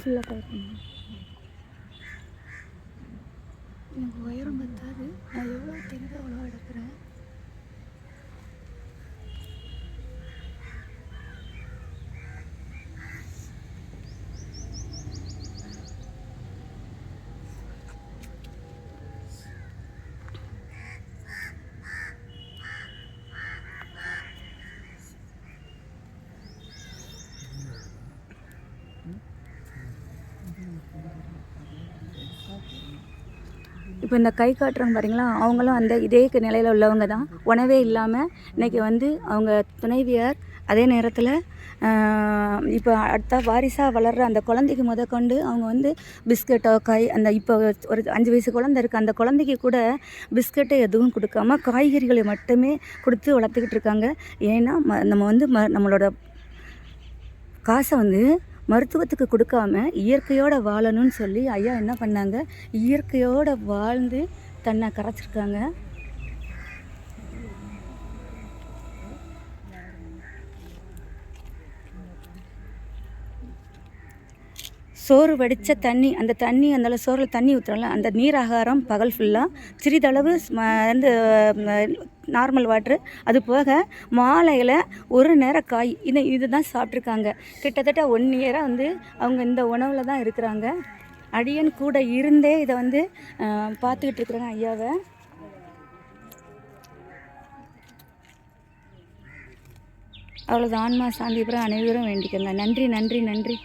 ஃபுல்லாக கவர் எனக்கு உயரம் பத்தாது. நான் எவ்வளோ தெரியுதோ அவ்வளோ எடுக்கிறேன்? இப்போ இந்த கை காட்டுறாங்க பாருங்களா அவங்களும் அந்த இதே நிலையில் உள்ளவங்க தான். உணவே இல்லாமல் இன்னைக்கு வந்து அவங்க துணைவியார் அதே நேரத்தில் இப்போ அடுத்த வாரிசாக வளர்கிற அந்த குழந்தைக்கு முத கொண்டு அவங்க வந்து பிஸ்கட்டோ காய் அந்த இப்போ ஒரு அஞ்சு வயசு குழந்தை இருக்குது அந்த குழந்தைக்கு கூட பிஸ்கட்டை எதுவும் கொடுக்காம காய்கறிகளை மட்டுமே கொடுத்து வளர்த்துக்கிட்டு இருக்காங்க. ஏன்னா ம நம்ம வந்து ம நம்மளோட காசை வந்து மருத்துவத்துக்கு கொடுக்காம இயற்கையோட வாழணும்னு சொல்லி ஐயா என்ன பண்ணாங்க? இயற்கையோட வாழ்ந்து தன்னை கரைச்சிருக்காங்க. சோறு வடித்த தண்ணி அந்த தண்ணி அந்த சோறில் தண்ணி ஊற்றுறோம்ல அந்த நீர் ஆகாரம் பகல் ஃபுல்லாக சிறிதளவு ஸ்ம- வந்து நார்மல் வாட்ரு அது போக மாலையில் ஒரு நேரம் காய். இது இதுதான் சாப்பிட்ருக்காங்க கிட்டத்தட்ட ஒன் இயராக வந்து அவங்க இந்த உணவில் தான் இருக்கிறாங்க. அடியன் கூட இருந்தே இதை வந்து பார்த்துக்கிட்டு இருக்கிறாங்க ஐயாவை. அவ்வளோதான் ஆன்மா சாந்தி அப்புறம் அனைவரும் வேண்டிக்கோங்க. நன்றி நன்றி நன்றி.